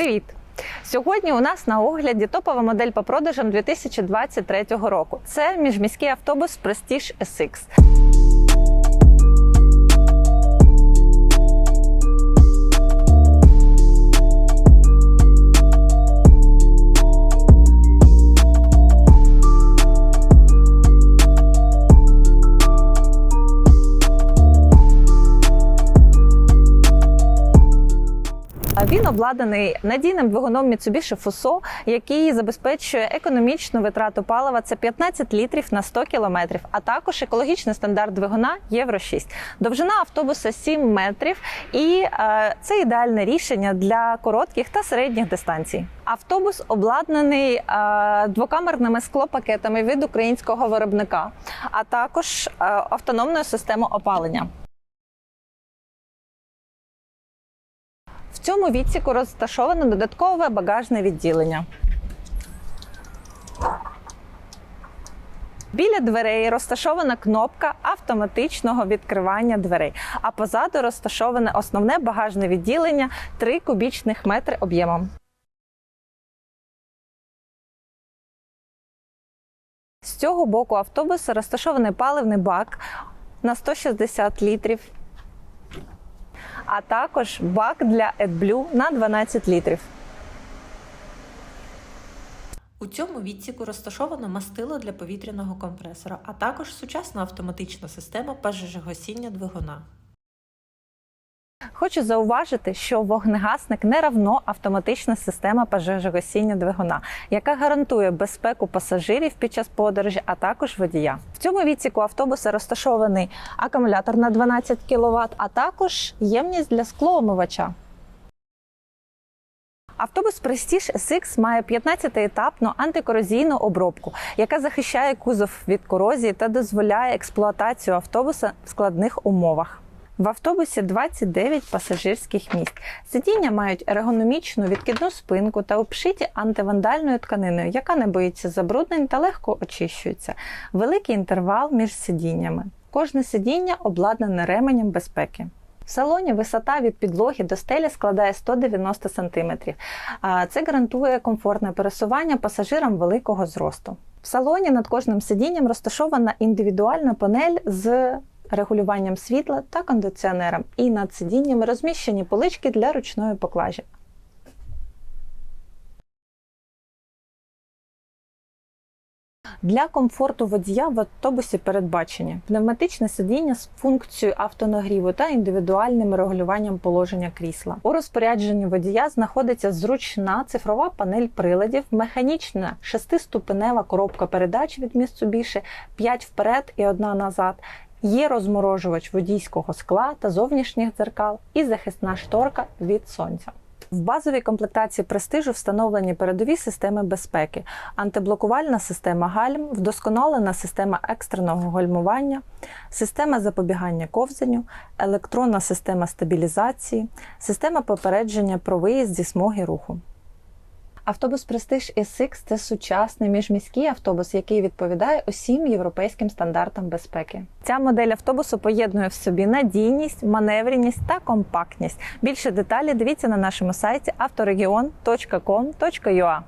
Привіт! Сьогодні у нас на огляді топова модель по продажам 2023 року. Це міжміський автобус Prestige SX. Він обладнаний надійним двигуном Mitsubishi Fuso, який забезпечує економічну витрату палива. Це 15 літрів на 100 кілометрів, а також екологічний стандарт двигуна Євро 6. Довжина автобуса 7 метрів, і е, це ідеальне рішення для коротких та середніх дистанцій. Автобус обладнаний е, двокамерними склопакетами від українського виробника, а також е, автономною системою опалення. В цьому відсіку розташоване додаткове багажне відділення. Біля дверей розташована кнопка автоматичного відкривання дверей, а позаду розташоване основне багажне відділення 3 кубічних метри об'ємом. З цього боку автобуса розташований паливний бак на 160 літрів а також бак для AdBlue на 12 літрів. У цьому відсіку розташовано мастило для повітряного компресора, а також сучасна автоматична система пожежогасіння двигуна. Хочу зауважити, що вогнегасник не равно автоматична система пожежогасіння двигуна, яка гарантує безпеку пасажирів під час подорожі, а також водія. В цьому відсіку автобуса розташований акумулятор на 12 кВт, а також ємність для склоомивача. Автобус Prestige SX має 15-етапну антикорозійну обробку, яка захищає кузов від корозії та дозволяє експлуатацію автобуса в складних умовах. В автобусі 29 пасажирських місць. Сидіння мають ергономічну відкидну спинку та обшиті антивандальною тканиною, яка не боїться забруднень та легко очищується. Великий інтервал між сидіннями. Кожне сидіння обладнане ременем безпеки. В салоні висота від підлоги до стелі складає 190 см. Це гарантує комфортне пересування пасажирам великого зросту. В салоні над кожним сидінням розташована індивідуальна панель з регулюванням світла та кондиціонером, і над сидіннями розміщені полички для ручної поклажі. Для комфорту водія в автобусі передбачені пневматичне сидіння з функцією автонагріву та індивідуальним регулюванням положення крісла. У розпорядженні водія знаходиться зручна цифрова панель приладів, механічна шестиступенева коробка передач від Mitsubishi, 5 вперед і одна назад. Є розморожувач водійського скла та зовнішніх дзеркал і захисна шторка від сонця. В базовій комплектації престижу встановлені передові системи безпеки, антиблокувальна система гальм, вдосконалена система екстреного гальмування, система запобігання ковзанню, електронна система стабілізації, система попередження про виїзд зі смуги руху. Автобус Prestige SX – це сучасний міжміський автобус, який відповідає усім європейським стандартам безпеки. Ця модель автобусу поєднує в собі надійність, маневреність та компактність. Більше деталі дивіться на нашому сайті авторегіон.com.ua.